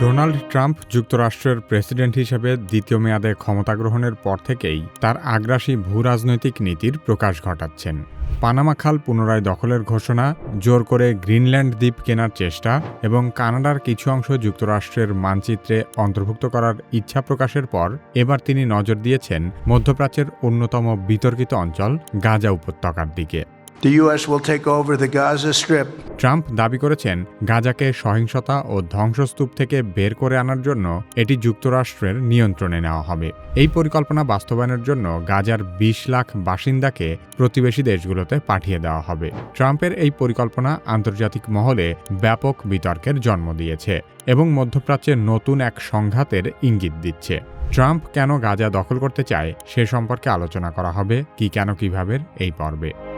Donald Trump যুক্তরাষ্ট্রের president হিসেবে দ্বিতীয় মেয়াদে ক্ষমতা গ্রহণের পর থেকেই তার আগ্রাসী ভূ রাজনৈতিক নীতির প্রকাশ ঘটাচ্ছেন। পানামা খাল পুনরায় দখলের ঘোষণা, জোর করে গ্রিনল্যান্ড দ্বীপ কেনার চেষ্টা এবং কানাডার কিছু অংশ যুক্তরাষ্ট্রের মানচিত্রে অন্তর্ভুক্ত করার ইচ্ছা প্রকাশের পর এবার তিনি নজর দিয়েছেন মধ্যপ্রাচ্যের অন্যতম বিতর্কিত অঞ্চল গাজা উপত্যকার দিকে। ট্রাম্প দাবি করেছেন গাজাকে সহিংসতা ও ধ্বংসস্তূপ থেকে বের করে আনার জন্য এটি যুক্তরাষ্ট্রের নিয়ন্ত্রণে নেওয়া হবে। এই পরিকল্পনা বাস্তবায়নের জন্য গাজার ২০ লাখ বাসিন্দাকে প্রতিবেশী দেশগুলোতে পাঠিয়ে দেওয়া হবে। ট্রাম্পের এই পরিকল্পনা আন্তর্জাতিক মহলে ব্যাপক বিতর্কের জন্ম দিয়েছে এবং মধ্যপ্রাচ্যের নতুন এক সংঘাতের ইঙ্গিত দিচ্ছে। ট্রাম্প কেন গাজা দখল করতে চায় সে সম্পর্কে আলোচনা করা হবে, কি কেন, কীভাবে, এই পর্বে।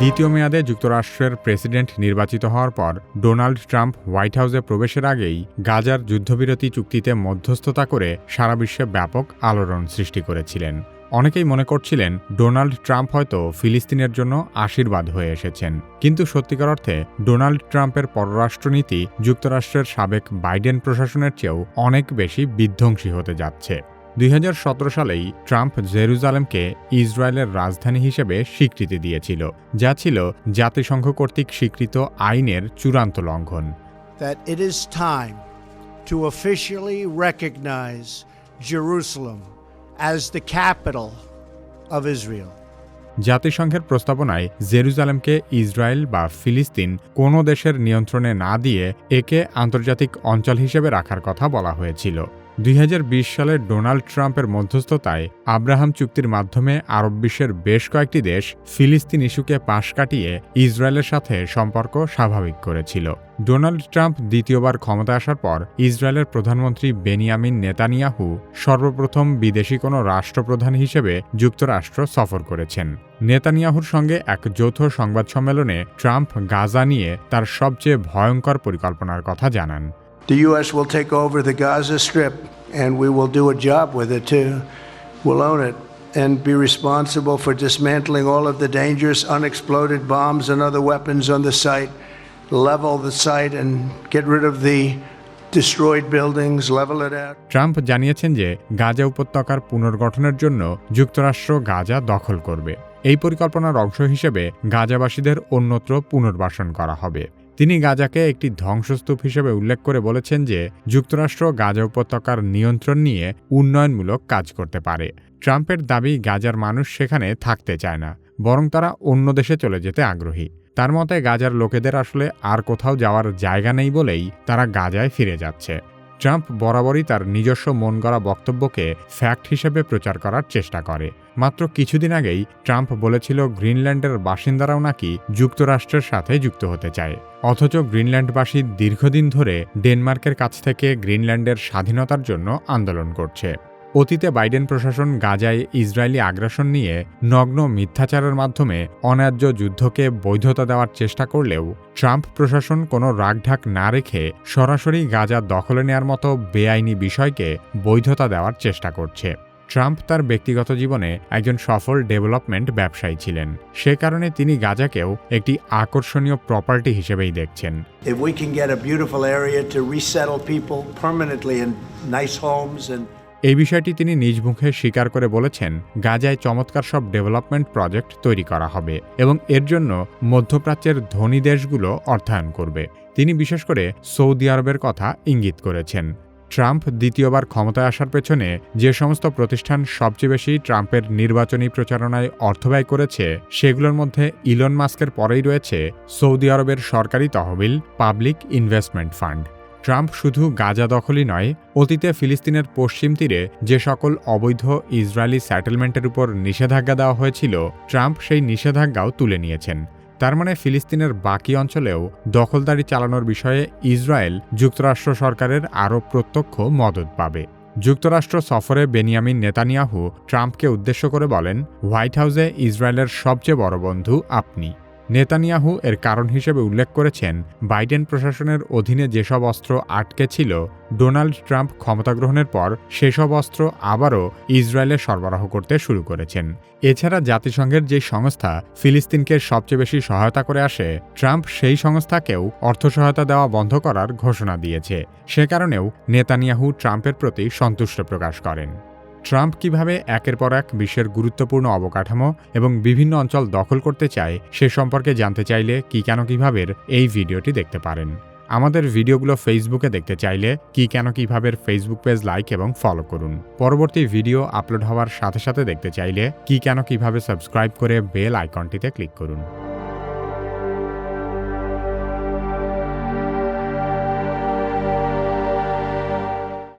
দ্বিতীয় মেয়াদে যুক্তরাষ্ট্রের প্রেসিডেন্ট নির্বাচিত হওয়ার পর ডোনাল্ড ট্রাম্প হোয়াইট হাউসে প্রবেশের আগেই গাজার যুদ্ধবিরতি চুক্তিতে মধ্যস্থতা করে সারা বিশ্বে ব্যাপক আলোড়ন সৃষ্টি করেছিলেন। অনেকেই মনে করছিলেন ডোনাল্ড ট্রাম্প হয়তো ফিলিস্তিনের জন্য আশীর্বাদ হয়ে এসেছেন। কিন্তু সত্যিকার অর্থে ডোনাল্ড ট্রাম্পের পররাষ্ট্রনীতি যুক্তরাষ্ট্রের সাবেক বাইডেন প্রশাসনের চেয়েও অনেক বেশি বিধ্বংসী হতে যাচ্ছে। দুই হাজার সতেরো সালেই ট্রাম্প জেরুজালেমকে ইসরায়েলের রাজধানী হিসেবে স্বীকৃতি দিয়েছিল যা ছিল জাতিসংঘ কর্তৃক স্বীকৃত আইনের চূড়ান্ত লঙ্ঘন That it is time to officially recognize Jerusalem as the capital of Israel. জাতিসংঘের প্রস্তাবনায় জেরুজালেমকে ইসরায়েল বা ফিলিস্তিন কোনো দেশের নিয়ন্ত্রণে না দিয়ে একে আন্তর্জাতিক অঞ্চল হিসেবে রাখার কথা বলা হয়েছিল দুই হাজার বিশ সালে ডোনাল্ড ট্রাম্পের মধ্যস্থতায় আব্রাহাম চুক্তির মাধ্যমে আরব বিশ্বের বেশ কয়েকটি দেশ ফিলিস্তিন ইস্যুকে পাশ কাটিয়ে ইসরায়েলের সাথে সম্পর্ক স্বাভাবিক করেছিল। ডোনাল্ড ট্রাম্প দ্বিতীয়বার ক্ষমতা আসার পর ইসরায়েলের প্রধানমন্ত্রী বেনিয়ামিন নেতানিয়াহু সর্বপ্রথম বিদেশি কোনো রাষ্ট্রপ্রধান হিসেবে যুক্তরাষ্ট্র সফর করেছেন। নেতানিয়াহুর সঙ্গে এক যৌথ সংবাদ সম্মেলনে ট্রাম্প গাজা নিয়ে তার সবচেয়ে ভয়ঙ্কর পরিকল্পনার কথা জানান। The U.S. will take over the Gaza Strip and we will do a job with it too. We'll own it and be responsible for dismantling all of the dangerous unexploded bombs and other weapons on the site, level the site and get rid of the destroyed buildings, level it out. Trump জানিয়েছেন যে গাজা উপত্যকার পুনর্গঠনের জন্য যুক্তরাষ্ট্র গাজা দখল করবে এই পরিকল্পনার অংশ হিসেবে গাজাবাসীদের অন্যত্র পুনর্বাসন করা হবে তিনি গাজাকে একটি ধ্বংসস্তূপ হিসেবে উল্লেখ করে বলেছেন যে, যুক্তরাষ্ট্র গাজা উপত্যকার নিয়ন্ত্রণ নিয়ে উন্নয়নমূলক কাজ করতে পারে। ট্রাম্পের দাবি, গাজার মানুষ সেখানে থাকতে চায় না, বরং তারা অন্য দেশে চলে যেতে আগ্রহী। তার মতে, গাজার লোকেদের আসলে আর কোথাও যাওয়ার জায়গা নেই বলেই তারা গাজায় ফিরে যাচ্ছে। ট্রাম্প বরাবরই তার নিজস্ব মন গড়া বক্তব্যকে ফ্যাক্ট হিসেবে প্রচার করার চেষ্টা করে। মাত্র কিছুদিন আগেই ট্রাম্প বলেছিল গ্রিনল্যান্ডের বাসিন্দারাও নাকি যুক্তরাষ্ট্রের সাথে যুক্ত হতে চায়। অথচ গ্রিনল্যান্ডবাসী দীর্ঘদিন ধরে ডেনমার্কের কাছ থেকে গ্রিনল্যান্ডের স্বাধীনতার জন্য আন্দোলন করছে। অতীতে বাইডেন প্রশাসন গাজায় ইসরায়েলি আগ্রাসন নিয়ে নগ্ন মিথ্যাচারের মাধ্যমে অন্যায্য যুদ্ধকে বৈধতা দেওয়ার চেষ্টা করলেও ট্রাম্প প্রশাসন কোনো রাগঢাক না রেখে সরাসরি গাজা দখলে নেয়ার মতো বেআইনি বিষয়কে বৈধতা দেওয়ার চেষ্টা করছে। ট্রাম্প তার ব্যক্তিগত জীবনে একজন সফল ডেভেলপমেন্ট ব্যবসায়ী ছিলেন। সে কারণে তিনি গাজাকেও একটি আকর্ষণীয় প্রপার্টি হিসেবেই দেখছেন। If we can get a beautiful area to resettle people permanently in nice homes and এই বিষয়টি তিনি নিজ মুখে স্বীকার করে বলেছেন, গাজায় চমৎকার সব ডেভেলপমেন্ট প্রজেক্ট তৈরি করা হবে এবং এর জন্য মধ্যপ্রাচ্যের ধনী দেশগুলো অর্থায়ন করবে। তিনি বিশেষ করে সৌদি আরবের কথা ইঙ্গিত করেছেন। ট্রাম্প দ্বিতীয়বার ক্ষমতায় আসার পেছনে যে সমস্ত প্রতিষ্ঠান সবচেয়ে বেশি ট্রাম্পের নির্বাচনী প্রচারণায় অর্থ ব্যয় করেছে, সেগুলোর মধ্যে ইলন মাস্কের পরেই রয়েছে সৌদি আরবের সরকারি তহবিল পাবলিক ইনভেস্টমেন্ট ফান্ড। ট্রাম্প শুধু গাজা দখলই নয়, অতীতে ফিলিস্তিনের পশ্চিম তীরে যে সকল অবৈধ ইসরায়েলি সেটেলমেন্টের উপর নিষেধাজ্ঞা দেওয়া হয়েছিল, ট্রাম্প সেই নিষেধাজ্ঞাও তুলে নিয়েছেন। তার মানে ফিলিস্তিনের বাকি অঞ্চলেও দখলদারি চালানোর বিষয়ে ইসরায়েল যুক্তরাষ্ট্র সরকারের আরও প্রত্যক্ষ মদত পাবে। যুক্তরাষ্ট্র সফরে বেনিয়ামিন নেতানিয়াহু ট্রাম্পকে উদ্দেশ্য করে বলেন, হোয়াইট হাউসে ইসরায়েলের সবচেয়ে বড় বন্ধু আপনি। নেতানিয়াহু এর কারণ হিসেবে উল্লেখ করেছেন, বাইডেন প্রশাসনের অধীনে যেসব অস্ত্র আটকে ছিল, ডোনাল্ড ট্রাম্প ক্ষমতা গ্রহণের পর সেসব অস্ত্র আবারও ইসরায়েলে সরবরাহ করতে শুরু করেছেন। এছাড়া জাতিসংঘের যে সংস্থা ফিলিস্তিনকে সবচেয়ে বেশি সহায়তা করে আসে, ট্রাম্প সেই সংস্থাকেও অর্থ সহায়তা দেওয়া বন্ধ করার ঘোষণা দিয়েছে। সে কারণেও নেতানিয়াহু ট্রাম্পের প্রতি সন্তুষ্ট প্রকাশ করেন। ট্রাম্প কীভাবে একের পর এক বিশ্বের গুরুত্বপূর্ণ অবকাঠামো এবং বিভিন্ন অঞ্চল দখল করতে চায় সে সম্পর্কে জানতে চাইলে কি কেন কীভাবে এই ভিডিওটি দেখতে পারেন। আমাদের ভিডিওগুলো ফেসবুকে দেখতে চাইলে কি কেন কীভাবে ফেসবুক পেজ লাইক এবং ফলো করুন। পরবর্তী ভিডিও আপলোড হওয়ার সাথে সাথে দেখতে চাইলে কি কেন কীভাবে সাবস্ক্রাইব করে বেল আইকনটিতে ক্লিক করুন।